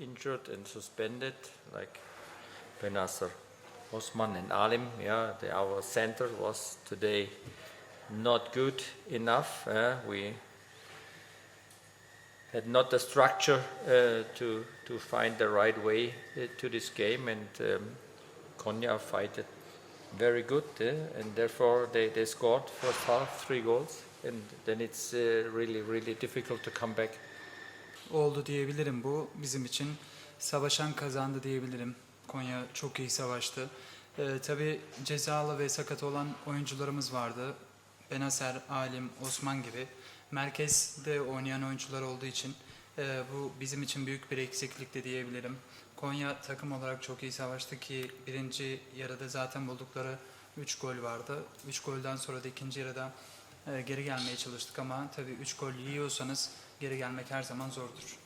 injured and suspended, like Benasser Osman and Alim. Yeah, the, our center was today not good enough. Uh, we had not the structure uh, to to find the right way uh, to this game, and um, Konya fighted very good, and therefore they, they scored first half three goals, and then it's really really difficult to come back. Oldu diyebilirim bu bizim için. Savaşan kazandı diyebilirim. Konya çok iyi savaştı. Ee, tabii cezalı ve sakat olan oyuncularımız vardı. Benaser, Alim, Osman gibi. Merkezde oynayan oyuncular olduğu için e, bu bizim için büyük bir eksiklikti diyebilirim. Konya takım olarak çok iyi savaştı ki birinci yarıda zaten buldukları 3 gol vardı. 3 golden sonra da ikinci yarıda geri gelmeye çalıştık ama tabii 3 gol yiyorsanız geri gelmek her zaman zordur.